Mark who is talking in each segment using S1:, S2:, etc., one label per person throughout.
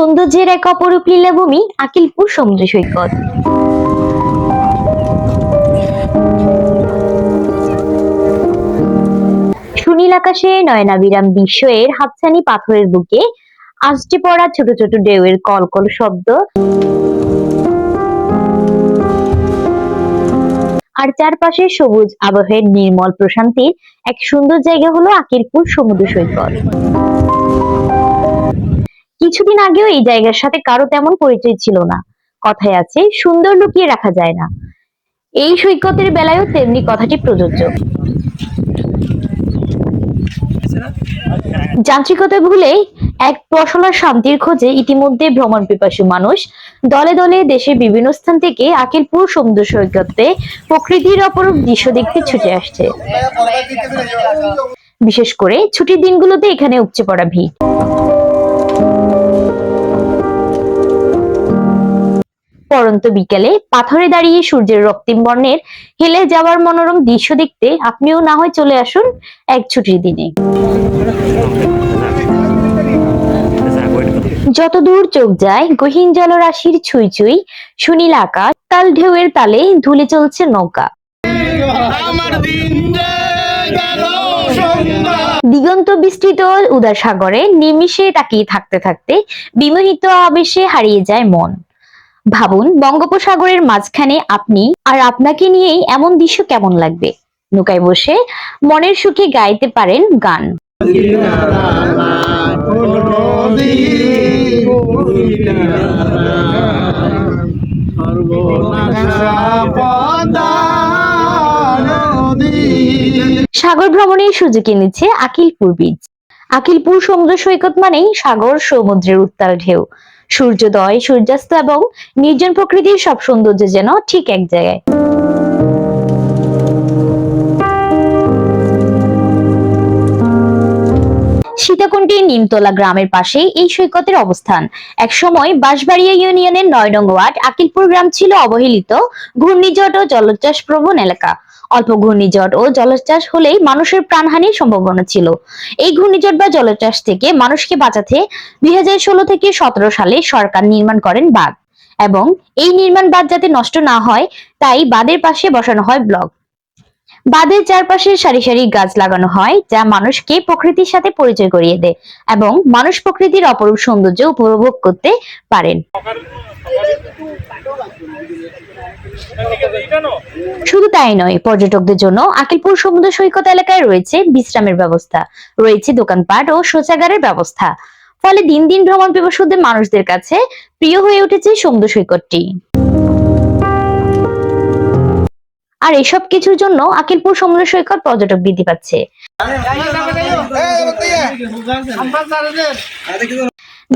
S1: সৌন্দর্যের এক অপরূপ লীলাভূমি আকিলপুর সমুদ্র সৈকত। সুনীল আকাশে নয়নাবিরাম বিস্ময়ের হাতছানি পাথরের বুকে আজটে পড়া ছোট ছোট ঢেউয়ের কলকল শব্দ। আর চারপাশে সবুজ আবহের নির্মল প্রশান্তির এক সুন্দর জায়গা হলো আকিরপুর সমুদ্র সৈকত। কিছুদিন আগেও এই জায়গার সাথে কারও তেমন পরিচয় ছিল না। কথায় আছে, সুন্দর লুকিয়ে রাখা যায় না। এই সৈকতের বেলায়ও তেমনি কথাটি প্রযোজ্য। যান্ত্রিকতা ভুলে এক প্রসলার শান্তির খোঁজে ইতিমধ্যে ভ্রমণ পিপাসু মানুষ দলে দলে দেশের বিভিন্ন স্থান থেকে আকিলপুর সমুদ্র সৈকতে প্রকৃতির অপরূপ দৃশ্য দেখতে ছুটে আসছে। বিশেষ করে ছুটির দিনগুলোতে এখানে উপচে পড়া ভিড়। পরন্ত বিকেলে পাথরে দাঁড়িয়ে সূর্যের রক্তিম বর্ণের হেলে যাওয়ার মনোরম দৃশ্য দেখতে আপনিও না হয় চলে আসুন এক ছুটির দিনে। যত দূর চোখ যায় গহীন জলরাশির ছুঁই ছুঁই সুনীল আকাশ তাল ঢেউয়ের তালে ধুলে চলছে নৌকা। দিগন্ত বিস্তৃত উদার সাগরে নিমিষে তাকিয়ে থাকতে থাকতে বিমোহিত আবেশে হারিয়ে যায় মন। ভাবুন, বঙ্গোপসাগরের মাঝখানে আপনি আর আপনাকে নিয়েই এমন দৃশ্য কেমন লাগবে? নৌকায় বসে মনের সুখে গাইতে পারেন গান। সাগর ভ্রমণের সুযোগ এনেছে আকিলপুর বীজ আকিলপুর সমুদ্র সৈকত মানেই সাগর সমুদ্রের উত্তাল ঢেউ। সূর্যোদয়, সূর্যাস্ত এবং নির্জন প্রকৃতির সব সৌন্দর্য যেন ঠিক এক জায়গায়। সীতাকুণ্ডী নিমতলা গ্রামের পাশেই এই সৈকতের অবস্থান। একসময় বাঁশবাড়িয়া ইউনিয়নের নয় নং ওয়ার্ড, আকিলপুর গ্রাম ছিল অবহেলিত ঘূর্ণিঝড় ও জলোচ্ছ্বাস প্রবণ এলাকা। অল্প ঘূর্ণিঝড় ও জলোচ্ছ্বাস হলেই মানুষের প্রাণহানির সম্ভাবনা ছিল। এই ঘূর্ণিঝড় বা জলোচ্ছ্বাস থেকে মানুষকে বাঁচাতে দুই হাজার ষোলো থেকে সতেরো সালে সরকার নির্মাণ করেন বাঁধ। এবং এই নির্মাণ বাঁধ যাতে নষ্ট না হয়, তাই বাঁধের পাশে বসানো হয় ব্লক। বাঁধের চারপাশে সারি সারি গাছ লাগানো হয়, যা মানুষকে প্রকৃতির সাথে পরিচয় করিয়ে দেয় এবং মানুষ প্রকৃতির অপরূপ সৌন্দর্য উপভোগ করতে পারেন। শুধু তাই নয়, পর্যটকদের জন্য আকিলপুর সমুদ্র সৈকত এলাকায় রয়েছে বিশ্রামের ব্যবস্থা, রয়েছে দোকানপাট ও শৌচাগারের ব্যবস্থা। ফলে দিন দিন ভ্রমণ পিপাসুদের মানুষদের কাছে প্রিয় হয়ে উঠেছে সমুদ্র সৈকতটি। আর এসব কিছুর জন্য আকিলপুর সমুদ্র সৈকত পর্যটক বৃদ্ধি পাচ্ছে।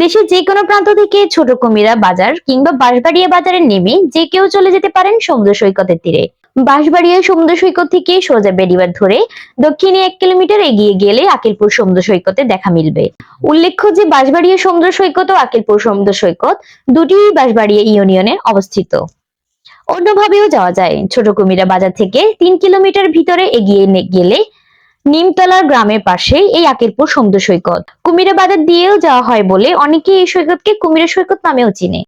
S1: দেশের যে কোনো প্রান্ত থেকে ছোট কুমিরা বাজার কিংবা বাঁশবাড়িয়া বাজারে নেমে যে কেউ চলে যেতে পারেন সমুদ্র সৈকতের তীরে। বাঁশবাড়িয়া সমুদ্র সৈকত থেকে সোজা বেড়িবার ধরে দক্ষিণে এক কিলোমিটার এগিয়ে গেলে আকিলপুর সমুদ্র সৈকতে দেখা মিলবে। উল্লেখ্য যে বাঁশবাড়িয়া সমুদ্র সৈকত ও আকিলপুর সমুদ্র সৈকত দুটি বাঁশবাড়িয়া ইউনিয়নে অবস্থিত। অন্যভাবেও যাওয়া যায়। ছোট কুমিরা বাজার থেকে তিন কিলোমিটার ভিতরে এগিয়ে গেলে নিমতলার গ্রামের পাশে এই আকিরপুর সমুদ্র সৈকত। কুমিরা বাজার দিয়েও যাওয়া হয় বলে অনেকে এই সৈকতকে কুমিরা সৈকত নামেও চিনে।